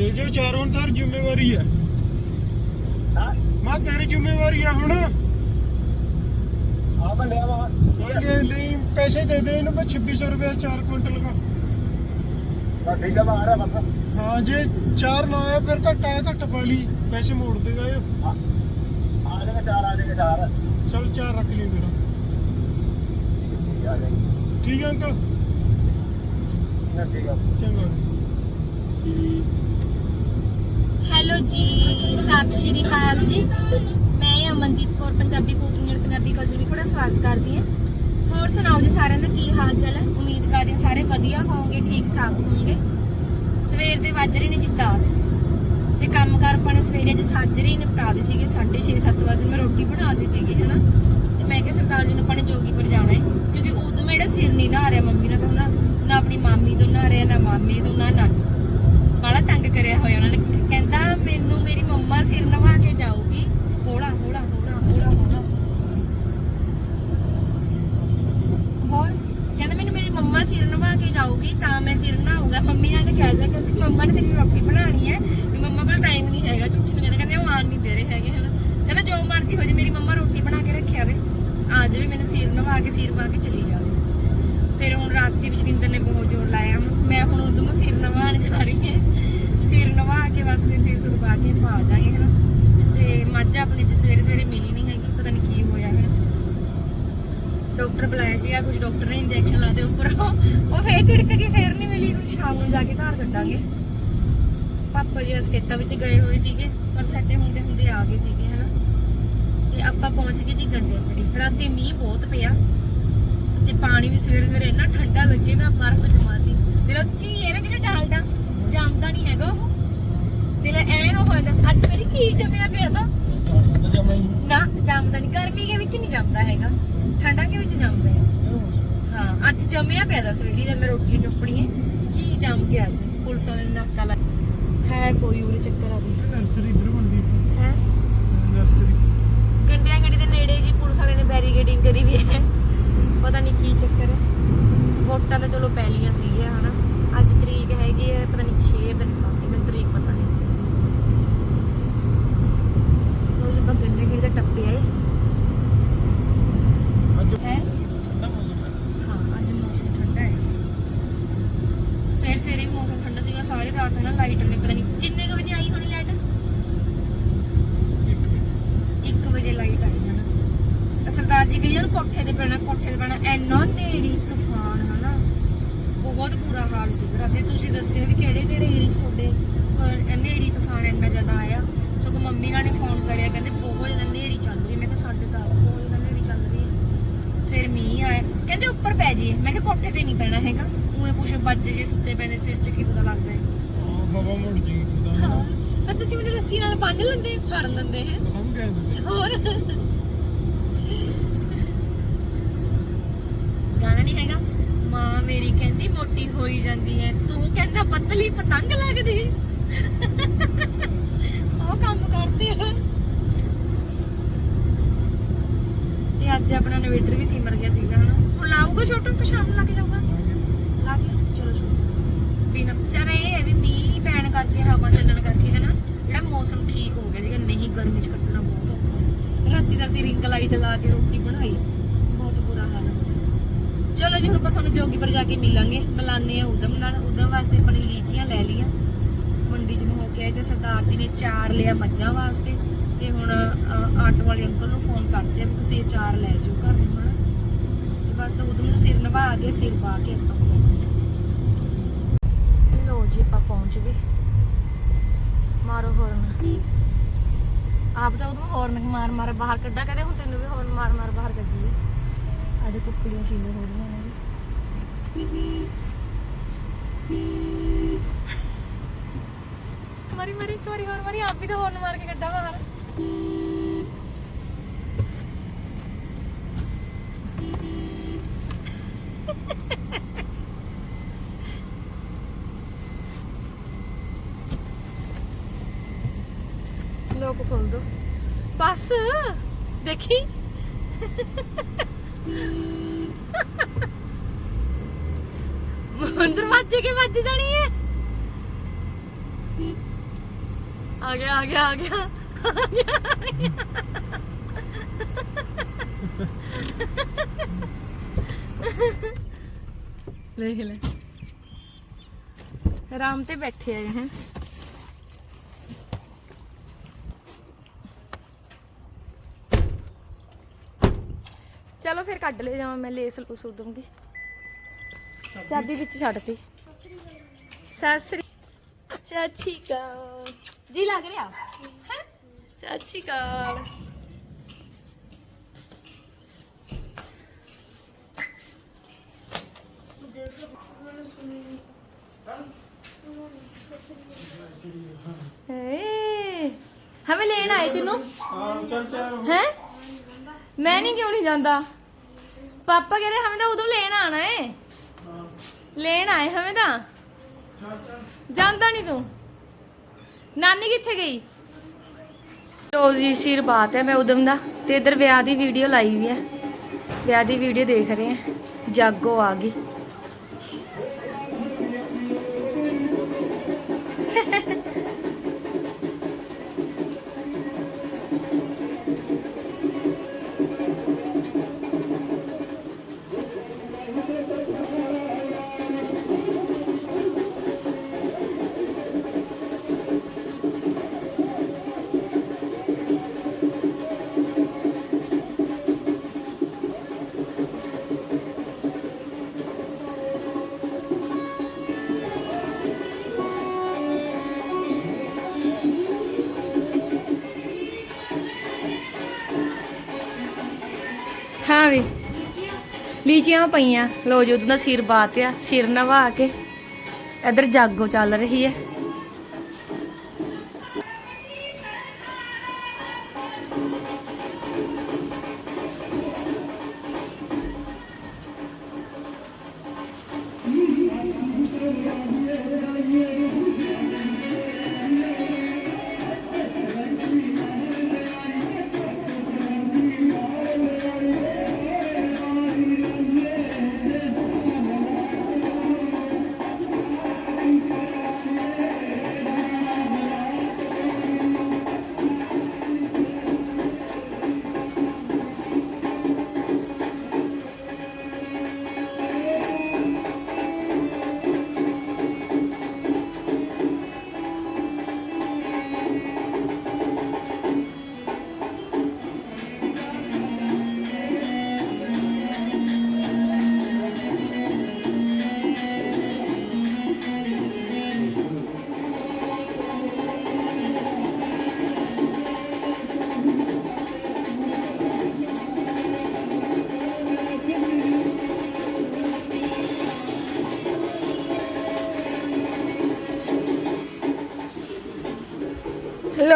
ਲੈ ਜਾਓ ਚਾਰ ਤਾਂ ਜ਼ਿੰਮੇਵਾਰੀ ਹੈ। ਹਾਂ ਮੈਂ ਤੇਰੀ ਜ਼ਿੰਮੇਵਾਰੀ ਆ ਹੁਣ। ਆ ਬੰਦਿਆ ਵਾ। ਲੈ ਲੈ ਪੈਸੇ ਦੇ ਦੇ ਇਹਨੂੰ ਮੈਂ 2600 ਰੁਪਏ ਚਾਰ ਕੁਇੰਟਲ ਦਾ। ਤਾਂ ਠੀਕ ਆ ਬਾਹਰ ਆ ਬਸ। ਹਾਂ ਜੇ ਚਾਰ ਨਾ ਆਇਆ ਫਿਰ ਘੱਟ ਆਇਆ ਘੱਟ ਪਾ ਲਈ। ਪੈਸੇ ਮੋੜ ਦੇਗਾ ਇਹ ਆ ਆ ਜਾਏਗਾ ਚਾਰ ਆ ਜਾਏਗਾ ਚਾਰ। ਚਲ ਚਾਰ ਰੱਖ ਲਈ ਮੇਰਾ। ਠੀਕ ਹੈ ਅੰਕਲ? ਠੀਕ ਆ ਚੰਗਾ। ਹੈਲੋ ਜੀ, ਸਤਿ ਸ਼੍ਰੀ ਅਕਾਲ ਜੀ। ਮੈਂ Amandeep Kaur, Punjabi cooking and Punjabi culture ਵੀ ਤੁਹਾਡਾ ਸਵਾਗਤ ਕਰਦੀ ਹਾਂ। ਹੋਰ ਸੁਣਾਓ ਜੀ ਸਾਰਿਆਂ ਦਾ ਕੀ ਹਾਲ ਚਾਲ ਹੈ? ਉਮੀਦ ਕਰਦੇ ਹਾਂ ਸਾਰੇ ਵਧੀਆ ਹੋਵੋਗੇ, ਠੀਕ ਠਾਕ ਹੋਵੋਗੇ। ਸਵੇਰ ਦੇ ਵੱਜ ਰਹੇ ਨੇ ਜੀ 10 ਤੇ ਕੰਮ ਕਰ ਆਪਾਂ ਸਵੇਰੇ ਅੱਜ ਸਾਜਰੇ ਨਿਪਟਾ ਦੇ ਸੀਗੇ 6:30 7 ਵਜੇ ਮੈਂ ਰੋਟੀ ਬਣਾਉਂਦੀ ਸੀਗੀ, ਹਨਾ। ਤੇ ਮੈਂ ਕਿਹਾ ਸਰਦਾਰ ਜੀ ਨੂੰ ਆਪਾਂ ਨੇ ਜੋਗੀਪੁਰ ਜਾਣਾ ਹੈ, ਕਿਉਂਕਿ ਉਦੋਂ ਮੇਰਾ ਸਿਰ ਨਹੀਂ ਨਾ ਰਿਹਾ ਮੰਮੀ ਨਾਲ, ਤਾਂ ਨਾ ਨਾ ਆਪਣੀ ਮਾਮੀ ਤੋਂ ਨਾ ਰਿਹਾ, ਨਾ ਮਾਮੇ ਤੋਂ, ਨਾ ਨਾਨੀ ਬੜਾ ਤੰਗ ਕਰਿਆ ਹੋਇਆ ਉਹਨਾਂ ਨੇ ਕਹਿੰਦਾ ਮੈਨੂੰ ਮੇਰੀ ਮੰਮਾ ਸਿਰ ਨਵਾ ਕੇ ਜਾਊਗੀ ਹੌਲਾ ਹੌਲਾ ਹੌਲਾ ਹੌਲਾ ਹੌਲਾ ਹੋਰ ਕਹਿੰਦਾ ਮੈਨੂੰ ਮੇਰੀ ਮੰਮਾ ਸਿਰ ਨਵਾ ਕੇ ਜਾਊਗੀ ਤਾਂ ਮੈਂ ਸਿਰ ਨਹਾਊਗਾ ਮੰਮੀ ਨਾਲ ਨੇ ਕਹਿ ਦਿਆ ਕਿ ਮੰਮਾ ਨੇ ਤੇਰੀ ਰੋਟੀ ਬਣਾਉਣੀ ਹੈ ਵੀ ਮੰਮਾ ਕੋਲ ਟਾਈਮ ਨਹੀਂ ਹੈਗਾ ਝੂਠੀ ਨਹੀਂ ਕਹਿੰਦੇ ਉਹ ਆਣ ਨਹੀਂ ਦੇ ਰਹੇ ਹੈਗੇ ਹਨਾ ਕਹਿੰਦਾ ਜੋ ਮਰਜ਼ੀ ਹੋ ਜੇ ਮੇਰੀ ਮੰਮਾ ਰੋਟੀ ਬਣਾ ਕੇ ਰੱਖਿਆ ਵੇ ਆ ਜਾਵੇ ਮੈਨੂੰ ਸਿਰ ਨਵਾ ਕੇ ਸਿਰ ਪਾ ਕੇ ਚਲੀ ਜਾਵੇ ਫਿਰ ਹੁਣ ਰਾਤੀ ਵਿੱਚ ਜਿੰਦਰ ਨੇ ਬਹੁਤ ਜ਼ੋਰ ਲਾਇਆ ਮੈਂ ਹੁਣ ਉਦੋਂ ਨੂੰ ਸਿਰ ਨਵਾਉਣ ਜਾ ਰਹੀ ਹਾਂ ਸਿਰ ਨਵਾ ਕੇ ਬਸ ਫਿਰ ਸਿਰ ਸੁਰ ਪਾ ਕੇ ਪਾ ਜਾਗੇ ਹਨਾ। ਤੇ ਮੱਝ ਆਪਣੀ ਅੱਜ ਸਵੇਰੇ ਸਵੇਰੇ ਮਿਲੀ ਨਹੀਂ ਹੈਗੀ, ਪਤਾ ਨਹੀਂ ਕੀ ਹੋਇਆ ਹਨਾ। ਡਾਕਟਰ ਬੁਲਾਇਆ ਸੀਗਾ ਕੁਝ ਡਾਕਟਰ ਨੇ ਇੰਜੈਕਸ਼ਨ ਲਾਤੇ ਉੱਪਰ। ਉਹ ਫੇਰ ਤਿੜਕ ਕੇ ਫੇਰ ਨਹੀਂ ਮਿਲੀ ਹੁਣ ਸ਼ਾਮ ਨੂੰ ਜਾ ਕੇ ਧਾਰ ਕੱਢਾਂਗੇ। ਪਾਪਾ ਜੀ ਅਸਕੇਤਾ ਵਿੱਚ ਗਏ ਹੋਏ ਸੀਗੇ, ਪਰ ਸਾਡੇ ਹੁੰਦੇ ਹੁੰਦੇ ਆ ਗਏ ਸੀਗੇ ਹਨਾ। ਤੇ ਆਪਾਂ ਪਹੁੰਚ ਗਏ ਜੀ ਗੰਡੇ ਫੜੀ ਰਾਤੀ ਮੀਂਹ ਬਹੁਤ ਪਿਆ। ਤੇ ਪਾਣੀ ਵੀ ਸਵੇਰੇ ਸਵੇਰੇ ਇੰਨਾ ਠੰਡਾ ਲੱਗੇ ਨਾ, ਬਰਫ਼ ਜਮਾਤੀ। ਦਿਲੋਂ ਕੀ ਇਹ ਨਾ ਜਿਹੜਾ ਡਾਲਦਾ ਜੰਮਦਾ ਨਹੀਂ ਹੈਗਾ ਉਹ। ਦਿਲ ਐਨ ਹੋ ਜਾਂਦਾ ਅੱਜ ਸਵੇਰੇ ਕੀ ਜੰਮਿਆ ਪਿਆ ਤਾਂ? ਨਾ ਜੰਮਦਾ ਨਹੀਂ ਗਰਮੀ ਦੇ ਵਿੱਚ ਨਹੀਂ ਜੰਮਦਾ ਹੈਗਾ। ਠੰਡਾ ਦੇ ਵਿੱਚ ਜੰਮਦਾ ਹੈ। ਹਾਂ ਅੱਜ ਜੰਮਿਆ ਪਿਆ ਦਾ ਸਵੇਰੇ ਜਦ ਮੈਂ ਰੋਟੀਆਂ ਚੁੱਪਣੀਆਂ। ਕੀ ਜੰਮ ਗਿਆ ਅੱਜ? ਪੁਲਿਸ ਵਾਲੇ ਨੇ ਨਾਕਾ ਲਾ ਹੈ ਕੋਈ ਉਰੇ ਚੱਕਰ ਆ ਦੀ। ਨਰਸਰੀ ਇਧਰ ਬਣਦੀ ਹੈ? ਨਰਸਰੀ ਗੰਡਿਆਂ ਗੱਡੀ ਦੇ ਨੇੜੇ ਜੀ ਪੁਲਿਸ ਵਾਲੇ ਨੇ ਬੈਰੀਗੇਡਿੰਗ ਕਰੀ ਵੀ ਹੈ ਪਤਾ ਨਹੀਂ ਕੀ ਚੱਕਰ ਹੈ ਵੋਟਾਂ ਤਾਂ ਚਲੋ ਪਹਿਲੀਆਂ ਸੀਗੀਆਂ ਹਨਾ ਅੱਜ ਤਰੀਕ ਹੈਗੀ ਹੈ ਪਤਾ ਨਹੀਂ 6 ਪਤਾ ਨਹੀਂ 7 ਮੈਨੂੰ ਤਰੀਕ ਪਤਾ ਨਹੀਂ ਰੋਜ਼ ਆਪਾਂ ਗੰਡੇ ਖੇਡ ਦਾ ਟੱਪੇ ਆਏ ਅੱਜ ਹੈ ਠੰਡਾ ਮੌਸਮ ਹੈ ਹਾਂ ਅੱਜ ਮੌਸਮ ਠੰਡਾ ਹੈ ਸਵੇਰ ਸਵੇਰੇ ਵੀ ਮੌਸਮ ਠੰਡਾ ਸੀਗਾ ਸਾਰੀ ਰਾਤ ਹੈ ਨਾ ਲਾਈਟ ਨੇ ਪਤਾ ਨਹੀਂ ਕਿੰਨੇ ਕੁ ਵਜੇ ਆਈ ਹੋਣੀ ਲਾਈਟ 1 ਵਜੇ ਲਾਈਟ ਆਈ ਹੈ ਨਾ। ਤਾਂ ਸਰਦਾਰ ਜੀ ਗਈ ਜਨ ਕੋਠੇ ਤੇ ਪੈਣਾ ਕੋਠੇ ਤੇ ਪੈਣਾ ਐਨਾ ਨੇਰੀ ਤੂਫਾਨ ਹਨਾ ਬਹੁਤ ਬੁਰਾ ਹਾਲ ਸੀ ਰਾਤੇ ਤੁਸੀਂ ਦੱਸਿਓ ਵੀ ਕਿਹੜੇ ਕਿਹੜੇ ਏਰੀਆ 'ਚ ਤੁਹਾਡੇ ਨੇਰੀ ਤੂਫਾਨ ਇੰਨਾ ਜ਼ਿਆਦਾ ਆਇਆ। ਸਗੋਂ ਮੰਮੀ ਨਾਲ ਨੇ ਫੋਨ ਕਰਿਆ ਕਹਿੰਦੇ ਬਹੁਤ ਜ਼ਿਆਦਾ ਨੇਰੀ ਚੱਲ ਰਹੀ। ਮੈਂ ਕਿਹਾ ਸਾਡੇ ਤਾਂ ਬਹੁਤ ਜ਼ਿਆਦਾ ਨੇਰੀ ਚੱਲ ਰਹੀ ਫਿਰ ਮੀਂਹ ਆਇਆ। ਕਹਿੰਦੇ ਉੱਪਰ ਪੈ ਜਾਈਏ। ਮੈਂ ਕਿਹਾ ਕੋਠੇ ਤੇ ਨਹੀਂ ਪੈਣਾ ਹੈਗਾ। ਉਵੇਂ ਕੁਛ ਵੱਜ ਜੇ ਸੁੱਤੇ ਨੇ ਸਿਰ 'ਚ ਕੀ ਪਤਾ ਲੱਗਦਾ ਹੈ। ਹਾਂ, ਹਵਾ ਮੁੜ ਜੀ ਤੂੰ। ਤਾਂ ਤੁਸੀਂ ਮੈਨੂੰ ਲੱਸੀ ਨਾਲ ਬੰਨ ਲੈਂਦੇ ਫੜ ਲੈਂਦੇ ਹੈ। ਹਮ ਹੋਰ? ਗਾਣਾ ਨਹੀਂ ਹੈਗਾ। ਮਾਂ ਮੇਰੀ ਕਹਿੰਦੀ ਮੋਟੀ ਹੋਈ ਜਾਂਦੀ ਹੈ। ਤੂੰ ਕਹਿੰਦਾ ਪਤਲੀ ਪਤੰਗ ਲੱਗਦੀ। ਉਹ ਕੰਮ ਕਰਦੇ ਆ। ਤੇ ਅੱਜ ਆਪਣਾ ਇਨਵੇਟਰ ਵੀ ਸਿਮਰ ਗਿਆ ਸੀਗਾ ਹਨਾ? ਹੁਣ ਲਾਊਗਾ ਛੋਟੂ ਕਿ ਸ਼ਾਮ ਨੂੰ ਲੱਗ ਜਾਊਗਾ। ਲਾ ਕੇ ਚਲੋ ਸ਼ੁਰੂ ਬਿਨਾ ਵਿਚਾਰਾ ਇਹ ਹੈ ਵੀ ਮੀਂਹ ਪੈਣ ਕਰਕੇ ਹਵਾ ਚੱਲਣ ਕਰਕੇ ਹੈ ਨਾ ਜਿਹੜਾ ਮੌਸਮ ਠੀਕ ਹੋ ਗਿਆ ਸੀਗਾ, ਨਹੀਂ ਗਰਮੀ ਚ ਕੱਟਣਾ ਬਹੁਤ ਔਖਾ ਰਾਤੀ ਦਾ ਅਸੀਂ ਰਿੰਗ ਲਾਈਟ ਲਾ ਕੇ ਰੋਟੀ ਬਣਾਈ। ਬਹੁਤ ਬੁਰਾ ਹਾਲ ਹੈ ਚਲੋ ਜੀ, ਹੁਣ ਆਪਾਂ ਤੁਹਾਨੂੰ ਜੋਗੀਪੁਰ ਜਾ ਕੇ ਮਿਲਾਂਗੇ। ਮਿਲਾਨੇ ਆ ਉਦਮ ਨਾਲ। ਉਦਮ ਵਾਸਤੇ ਆਪਾਂ ਲੀਚੀਆਂ ਲੈ ਲਈਆਂ। ਮੰਡੀ ਚ ਨੂੰ ਹੋ ਕੇ ਆਏ ਤੇ ਸਰਦਾਰ ਜੀ ਨੇ ਚਾਰ ਲਿਆ ਮੱਝਾਂ ਵਾਸਤੇ। ਤੇ ਹੁਣ ਆਟੋ ਵਾਲੇ ਅੰਕਲ ਨੂੰ ਫੋਨ ਕਰਦੇ ਆ ਵੀ ਤੁਸੀਂ ਇਹ ਚਾਰ ਲੈ ਜਾਓ ਘਰ ਨੂੰ, ਹਨਾ? ਤੇ ਬਸ ਉਦਮ ਨੂੰ ਸਿਰ ਨਵਾ ਕੇ, ਸਿਰ ਪਾ ਕੇ ਆਪਾਂ ਜੀ ਆਪਾਂ ਪਹੁੰਚ ਗਏ। ਮਾਰੋ ਹੋਰਨ ਆਪ ਤਾਂ ਉਦੋਂ ਹੋਰਨ ਮਾਰ ਮਾਰ ਬਾਹਰ ਕੱਢਾ ਕਦੇ ਹੁਣ ਤੈਨੂੰ ਵੀ ਹੋਰਨ ਮਾਰ ਮਾਰ ਬਾਹਰ ਕੱਢੀ ਅੱਜ ਕੁੱਕੜੀਆਂ ਛੀਲੇ ਹੋ ਰਹੀਆਂ ਨੇ। ਮਾਰੀ ਮਾਰੀ, ਇੱਕ ਵਾਰੀ ਹੋਰ, ਮਾਰੀ, ਆਪ ਵੀ ਤਾਂ ਹੋਰਨ ਮਾਰ ਕੇ ਕੱਢਾ ਬਾਹਰ। ਲੋਕ ਖੋਲ ਦੋ ਬਸ ਦੇਖੀ ਦਰਵਾਜ਼ੇ ਕੇ ਵੱਜ ਜਾਣੀ ਹੈ ਆ ਗਿਆ ਆ ਗਿਆ ਆ ਗਿਆ ਲੈ ਲੈ ਆਰਾਮ ਤੇ ਬੈਠੇ ਆਏ हैं। ਚਲੋ ਫਿਰ ਕੱਢ ਲੈ ਜਾਵਾਂ ਮੈਂ ਲੇਸ ਲੂਸ ਦੂੰਗੀ ਚਾਬੀ ਵਿੱਚ ਛੱਡਤੀ। ਸਤਿ ਸ੍ਰੀ ਚਾਚੀ ਕਾ ਜੀ ਲੱਗ ਰਿਹਾ? ਹੈ? ਚਾਚੀ ਕਾ ਤੈਨੂੰ? ਹਾਂ ਚੱਲ ਚੱਲ। ਹੈ? ਮੈਂ ਨਹੀਂ ਕਿਉਂ ਨਹੀਂ ਜਾਂਦਾ? ਪਾਪਾ ਕਹਿੰਦੇ ਹਮੇ ਤਾਂ ਉਦੋਂ ਲੈਣ ਆਣਾ ਏ। ਲੈਣ ਆਏ ਹਮੇ ਤਾਂ। ਜਾਂਦਾ ਨਹੀਂ ਤੂੰ। ਨਾਨੀ ਕਿੱਥੇ ਗਈ? ਲੋ ਜੀ ਸਿਰ ਬਾਤ ਹੈ ਮੈਂ ਉਦਮ ਦਾ। ਤੇ ਇਧਰ ਵਿਆਹ ਦੀ ਵੀਡੀਓ ਲਾਈ ਵੀ ਹੈ। ਵਿਆਹ ਦੀ ਵੀਡੀਓ ਦੇਖ ਰਹੇ ਹਾਂ। ਜਾਗੋ ਆ ਗਈ। ਹਾਂ ਵੀ। ਲੀਚੀਆਂ ਪਈਆਂ। ਲੋ ਜੀ, ਉਦੋਂ ਸਿਰ ਬਾਤ ਆ। ਸਿਰ ਨਵਾ ਕੇ ਇਧਰ ਜਾਗੋ ਚੱਲ ਰਹੀ ਹੈ।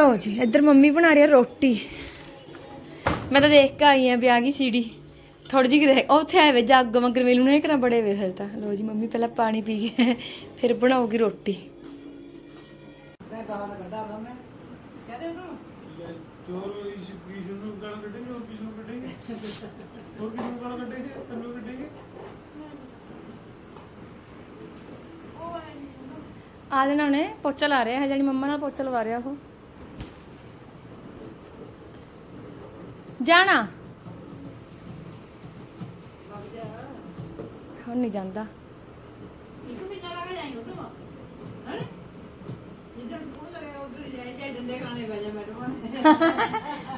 ਲੋ ਜੀ ਇੱਧਰ ਮੰਮੀ ਬਣਾ ਰਹੀ ਆ ਰੋਟੀ। ਮੈਂ ਤਾਂ ਦੇਖ ਕੇ ਆਈ ਆ ਵਿਆਹ ਦੀ ਸੀੜੀ। ਥੋੜੀ ਜਿਹੀ ਰਹਿ ਉਹ ਉੱਥੇ ਆਏ ਵੇ ਜੱਗ ਮਗਰ ਮੈਨੂੰ ਨਹੀਂ ਕਰਾਂ ਬੜੇ ਵੇ ਹਲ ਤਾਂ। ਲੋ ਜੀ ਮੰਮੀ ਪਹਿਲਾਂ ਪਾਣੀ ਪੀ ਕੇ ਫਿਰ ਬਣਾਉਗੀ ਰੋਟੀ। ਚੋਰ ਵੀ ਸ਼ੁਰੂ ਗਾਲ ਕੱਢੇਗੇ ਹੋਰ ਕਿਸ ਨੂੰ ਕੱਢੇਗੇ। ਹੋਰ ਕਿਸ ਨੂੰ ਗਾਲ ਕੱਢੇਗੇ ਤੈਨੂੰ ਕੱਢੇਗੇ। ਆ ਦੇਣਾ ਉਹਨੇ ਪੋਚਾ ਲਾ ਰਿਹਾ ਹੈ ਜਾਨੀ ਮੰਮਾ ਨਾਲ ਪੋਚਾ ਲਵਾ ਰਿਹਾ ਉਹ। ਜਾਣਾ। ਹੁਣ ਨਹੀਂ ਜਾਂਦਾ।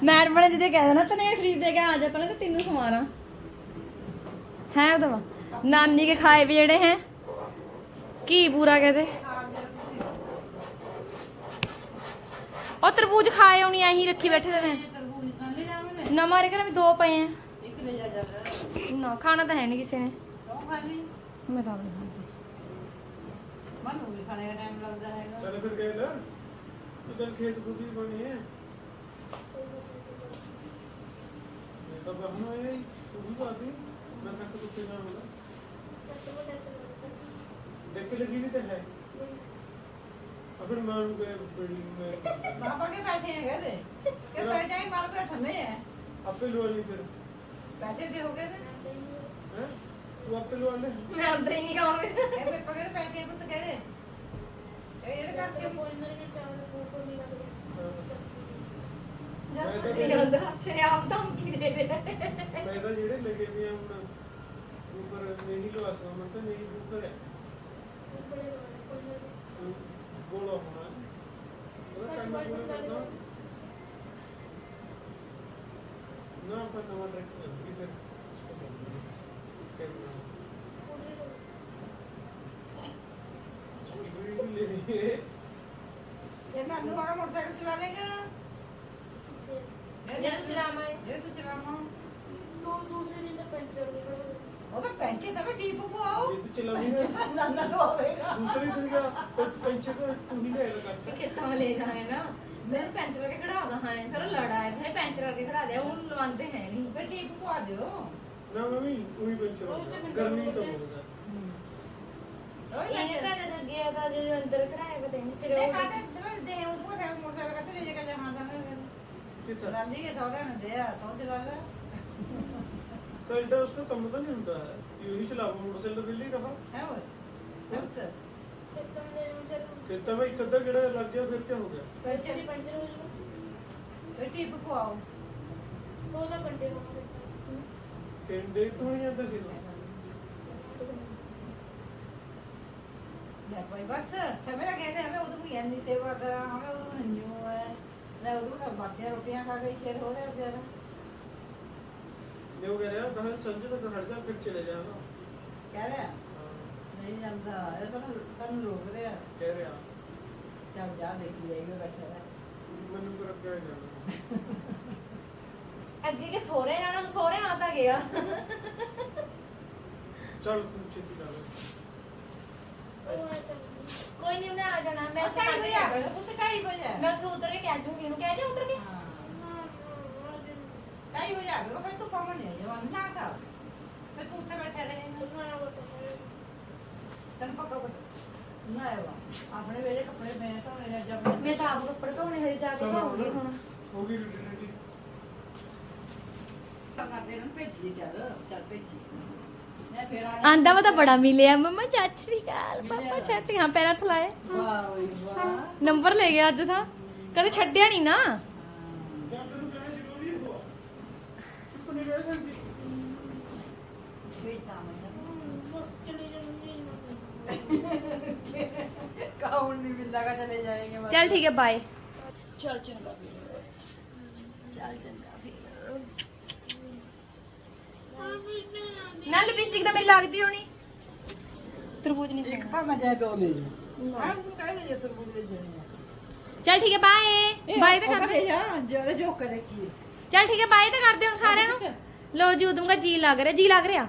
ਮੈਡਮ ਨੇ ਜਿਹਦੇ ਕਹਿ ਦੇਣਾ ਤਨੇ ਫਰੀਦ ਦੇ ਕੇ ਆ ਜਾ ਪਹਿਲਾਂ ਤਾਂ ਤੈਨੂੰ ਸਮਾਰਾਂ ਹੈ ਉਹਦਾ ਨਾਨੀ ਕੇ ਖਾਏ ਵੀ ਜਿਹੜੇ ਹੈ। ਕੀ ਪੂਰਾ ਕਹਦੇ? ਉਹ ਤਰਬੂਜ ਖਾਏ ਹੋਣੀ ਐਹੀ ਰੱਖੀ ਬੈਠੇ ਤੇ ਮੈਂ ਨਾ ਮਾਰੇ ਕਰ ਵੀ ਦੋ ਪਏ ਆ ਨਾ ਖਾਣਾ ਤਾਂ ਹੈ ਨਹੀਂ ਕਿਸੇ ਨੇ ਮੈਂ ਤਾਂ ਨਹੀਂ ਖਾਂਦੀ ਚੱਲ ਫਿਰ ਗਏ ਨਾ ਤੂੰ ਚੱਲ ਖੇਤ ਖੁਦੀ ਬਣੀ ਹੈ ਇਹ ਤਾਂ ਬਹਨਾ ਹੈ ਤੂੰ ਵੀ ਬਾਦੀ ਮੈਂ ਤੱਕ ਕੁੱਤੇ ਨਾ ਹੋਣਾ ਦੇਖ ਕੇ ਲੱਗੀ ਵੀ ਤਾਂ ਹੈ ਅਬਰ ਮਾਰੂ ਗਏ ਬੜੀ ਮੈਂ ਪਾਪਾ ਕੇ ਪੈਸੇ ਹੈਗੇ ਤੇ ਕਿ ਪੈਸੇ ਹੀ ਮਾਲ ਕਰ ਥਮੇ ਹੈ ਆਪੇ ਲਵਾ ਲਈ ਫਿਰ। ਪੈਸੇ ਦੇ ਹੋ ਗਏ ਤੇ। ਹੈ? ਤੂੰ ਆਪੇ ਲਵਾ ਲੈ। ਮੈਂ ਅੰਦਰ ਹੀ ਨਹੀਂ ਖਾਉਂਗੀ ਇਹ ਪੇਪਰ ਕੇ ਪੈਸੇ ਪੁੱਤ ਕਹਦੇ ਇਹ ਕਰਕੇ ਮੈਂ ਤਾਂ ਇਹ ਹੁੰਦਾ ਸ਼ਰਿਆਮ ਧਮਕੀ ਦੇ ਰਿਹਾ। ਮੈਂ ਤਾਂ ਜਿਹੜੇ ਲੱਗੇ ਵੀ ਆ ਹੁਣ ਉੱਪਰ ਨਹੀਂ ਲਵਾ ਸਕਦਾ ਮੈਂ ਤਾਂ ਨਹੀਂ ਉੱਪਰ ਹੈ। ਗੋਲਾ ਹੋਣਾ। ਉਹਦਾ ਕੰਮ ਕਰਨਾ। ਨਾ ਆਪਾਂ ਨਵਾਂ ਟਰੈਕ ਕਰਾਂਗੇ ਫਿਰ ਕਰਨਾ ਸਕੂਟਰ ਵੀ ਲੈ ਲਈਏ ਇਹ ਨਾਨੂ ਵਾਲਾ ਮੋਟਰਸਾਈਕਲ ਚਲਾ ਲੇਗਾ ਜਿਹੜਾ ਤੂੰ ਚਲਾਵਾਂ ਹੈ। ਇਹ ਤੂੰ ਚਲਾਵਾਂ ਉਹ ਤਾਂ ਪੈਂਚੇ ਤਾਂ ਟੀਪ ਕੋ ਆਓ ਇਹ ਤੂੰ ਚਲਾ ਵੀ ਨਾ ਨਾਨਾ ਨੂੰ ਹੋਵੇਗਾ ਦੂਸਰੀ ਤਰੀਕਾ ਪੈਂਚਰ ਤਾਂ ਹੀ ਲੈ ਤੇ ਕਰਤਾ ਕਿੱਥਾਂ ਲੈ ਜਾਏ ਨਾ मैं तो पेंसिल करके खड़ा दो हाँ फिर लड़ा है भाई पेंसिल करके खड़ा दे उन मानते हैं नहीं फिर टेप को दियो ना मम्मी वही पेंसिल गर्मी तो होगा ये का तो गया था जो अंदर खड़ा है पता नहीं फिर वो कहते हैं दे उसको से मोटरसाइकिल का ले जाकर हाँ सामने कितना गांधी के सौदा में दे तो दिला ले कल तो उसका कम तो नहीं होता है यही चला मोटरसाइकिल तो ले रहा है वो ਖੇਤਾਂ ਦੇ ਅੰਦਰ ਖੇਤਾਂ ਵਿੱਚ ਇੱਕ ਅੱਧਾ ਜਿਹੜਾ ਲੱਗ ਗਿਆ ਫਿਰ ਕੀ ਹੋ ਗਿਆ ਬੱਚੇ ਦੀ ਪੰਚਰ ਹੋ ਜਾਊਗਾ ਬੇਟੀ ਬਕਵਾਓ 16 ਘੰਟੇ ਹੋ ਗਏ ਕੰਡੇ ਤੋਂ ਹੀ ਅੰਦਰ ਖੇਤਾਂ भाई बस मेरा कहते हमें उधर को यानी सेवा करा हमें उधर को न्यू है मैं उधर का बातें रोटियां खा गई शेर हो गया बेचारा ये वो कह रहा है संजय तो घर जा फिर चले जाना कह रहा है ਨਹੀਂ ਜਾਂਦਾ। ਇਹ ਪਤਾ ਤੁਹਾਨੂੰ ਰੋਕ ਰਿਹਾ ਕਹਿ ਰਿਹਾ। ਚੱਲ ਜਾ ਦੇਖੀ ਜਾਈਏ ਬੈਠਾ ਰਹਿ। ਮੈਨੂੰ ਕਰ ਕੇ ਜਾਣਾ ਅੱਗੇ ਕਿ ਸੋਹਰੇ ਜਾਣਾ ਨੂੰ ਸੋਹਰੇ ਆ ਤਾਂ ਗਿਆ। ਚੱਲ ਤੂੰ ਛੇਤੀ ਕਰ। ਕੋਈ ਨਹੀਂ ਉਹਨੇ ਆ ਜਾਣਾ। ਮੈਂ ਉੱਥੇ ਢਾਈ ਵਜੇ ਆ। ਗਏ ਉੱਥੇ ਢਾਈ ਵਜੇ ਮੈਂ ਉੱਥੇ ਉਤਰ ਕਹਿ ਦੂੰਗੀ ਉਹਨੂੰ। ਕਹਿ ਦੇ ਉਤਰ ਕੇ। ਢਾਈ ਵਜੇ ਆ ਗਏ। ਫਿਰ ਤੂੰ ਕੌਣ ਨਹੀਂ ਜਵਾਨ ਨਾ ਕਰ। ਫਿਰ ਤੂੰ ਉੱਥੇ ਬੈਠਾ ਰਹੇ। ਆਂਦਾ ਵਾ ਤਾਂ ਬੜਾ ਮਿਲਿਆ। ਮੰਮਾ ਚਾਚੀ ਕਾਲ ਪਾਪਾ ਚਾਚੀ ਹਾਂ ਪੈਰਾ ਥਲਾਏ। ਵਾਹ ਵਾਹ। ਨੰਬਰ ਲੈ ਗਿਆ ਅੱਜ ਤਾਂ। ਕਦੇ ਛੱਡਿਆ ਨਹੀਂ ਨਾ। ਮਿਲਦਾ ਚਲੇ ਜਾਏਗੇ ਬਸ। ਚੱਲ ਠੀਕ ਹੈ ਬਾਏ ਚੱਲ ਚੰਗਾ ਚੱਲ ਚੰਗਾ ਫਿਰ। ਨਾ ਲਿਪਸਟਿਕ ਤਾਂ ਮੇਰੀ ਲੱਗਦੀ ਹੋਣੀ। ਤਰਬੂਜ ਨਹੀਂ ਇੱਕ ਤਾਂ ਮੈਂ ਜਾਏ ਦੋ ਲੈ ਜਾ ਹਾਂ ਤੂੰ ਕਹਿ ਲੈ ਜੇ ਤੂੰ ਲੈ ਜਾਣੀ ਚੱਲ ਠੀਕ ਹੈ ਬਾਏ ਬਾਏ ਤਾਂ ਕਰਦੇ। ਜਾ ਜਿਹੜੇ ਜੋ ਕਰੇ ਕੀ ਚੱਲ ਠੀਕ ਹੈ ਬਾਏ ਤਾਂ ਕਰਦੇ ਹੁਣ ਸਾਰਿਆਂ ਨੂੰ। ਲੋ ਜੀ ਉਦਮ ਦਾ ਜੀ ਲੱਗ ਰਿਹਾ ਜੀ ਲੱਗ ਰਿਹਾ।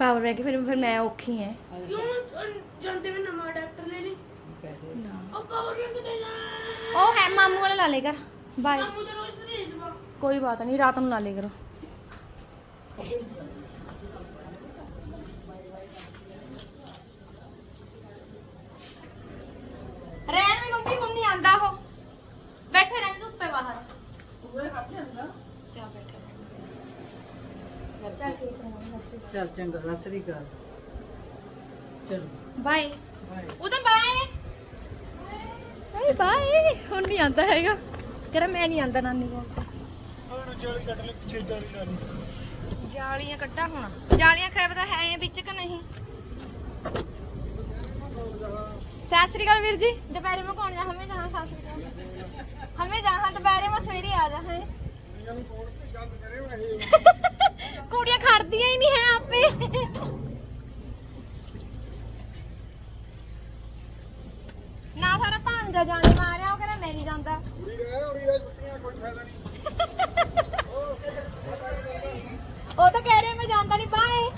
ਦੇ ਦੋ ਪਾਵਰ ਬੈਂਕ ਫਿਰ ਫਿਰ ਮੈਂ ਔਖੀ ਐ ਕਿਉਂ ਅਹ ਜਾਂਦੇ ਵੀ ਨਵਾਂ ਅਡਾਪਟਰ ਲੈ ਲਈ ਪੈਸੇ ਉਹ ਪਾਵਰ ਬੈਂਕ ਦੇ ਨਾ ਉਹ ਹੈ ਮਾਮੂ ਵਾਲਾ ਲਾ ਲੇ ਕਰ ਬਾਏ ਮਾਮੂ ਤਾਂ ਰੋਜ਼ ਦੇ ਦਵਾ ਕੋਈ ਬਾਤ ਨਹੀਂ ਰਾਤ ਨੂੰ ਲਾ ਲੇ ਕਰੋ ਰਹਿਣ ਦੇ ਮੰਮੀ ਮੰਮੀ ਆਂਦਾ ਉਹ ਬੈਠੇ ਰਹਿਣ ਧੁੱਪੇ ਬਾਹਰ ਉਹ ਹੱਥ ਜਾਂਦਾ ਚਾ ਬੈਠੇ ਚੱਲ ਸਤਿ ਸ਼੍ਰੀ ਅਕਾਲ। ਚੰਗਾ ਸਤਿ ਸ੍ਰੀ ਅਕਾਲ ਚਲੋ bye bye bye bye bye ਹੁਣ ਨਹੀਂ ਆਂਦਾ ਹੈਗਾ। ਕਹਿੰਦਾ ਮੈਂ ਨਹੀਂ ਆਂਦਾ ਨਾਨੀ ਕੋਲ। ਜਾਲੀਆਂ ਕੱਟਾ ਹੁਣ। ਜਾਲੀਆਂ ਖੈਬ ਤਾਂ ਹੈ ਵਿੱਚ ਕਿ ਨਹੀਂ? ਸਤਿ ਸ਼੍ਰੀ ਅਕਾਲ ਵੀਰ ਜੀ। ਦੁਪਹਿਰੇ ਮੈਂ ਕੌਣ ਜਾ ਹਮੇ ਜਹਾਂ ਸਤਿ ਸ਼੍ਰੀ ਅਕਾਲ। ਹਮੇ ਜਹਾਂ ਦੁਪਹਿਰੇ ਮੈਂ ਸਵੇਰੇ ਆ ਜਾ ਹੈ ਇਹਨਾਂ ਨੂੰ ਕੋਲ ਤੇ ਗੱਲ ਕਰਿਓ ਇਹ। ਕੁੜੀਆਂ ਖੜਦੀਆਂ ਹੀ ਨਹੀਂ ਹੈ ਆਪੇ। ਨਾ ਸਾਰਾ ਭਾਂਜਾ ਜਾਣੇ ਮਾਰਿਆ ਉਹ ਕਹਿੰਦਾ ਮੈਂ ਨਹੀਂ ਜਾਂਦਾ। ਉਹ ਤਾਂ ਕਹਿ ਰਿਹਾ ਮੈਂ ਜਾਂਦਾ ਨਹੀਂ ਬਾਏ।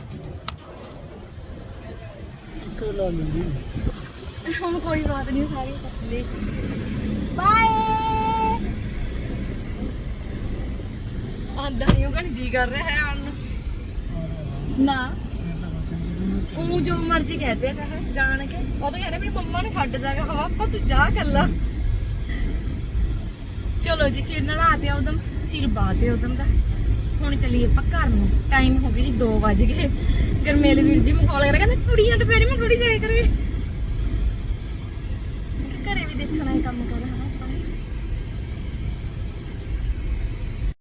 ਹੁਣ ਕੋਈ ਬਾਤ ਨਹੀਂ ਸਾਰੀ ਚੱਲੇ ਬਾਏ। ਆਂਦਾ ਨਹੀਂ ਉਹ ਕਹਿੰਦੀ ਜੀ ਕਰ ਰਿਹਾ ਹੈ ਆਉਣ ਨੂੰ। ਨਾ ਉਹ ਜੋ ਮਰਜ਼ੀ ਕਹਦੇ ਆ ਚਾਹੇ ਜਾਣ ਕੇ। ਉਹ ਤਾਂ ਕਹਿੰਦੇ ਮੇਰੀ ਮੰਮਾ ਨੂੰ ਛੱਡ ਜਾਗਾ ਹਵਾ ਆਪਾਂ ਤੂੰ ਜਾ ਕੱਲਾ ਚਲੋ ਜੀ, ਸਿਰ ਨਲਾ ਤੇ ਉਦਮ। ਸਿਰ ਬਾਹ ਉਦਮ ਦਾ। ਹੁਣ ਚੱਲੀਏ ਆਪਾਂ ਘਰ ਨੂੰ। ਟਾਈਮ ਹੋ ਗਿਆ ਜੀ 2 ਵਜ ਗਏ। ਗਰਮੇਲ ਵੀਰ ਜੀ ਮਖੌਲ ਕਰ, ਕਹਿੰਦੇ ਕੁੜੀਆਂ ਦੁਪਹਿਰੇ ਮੈਂ ਥੋੜੀ ਜਾਇਆ ਕਰੇ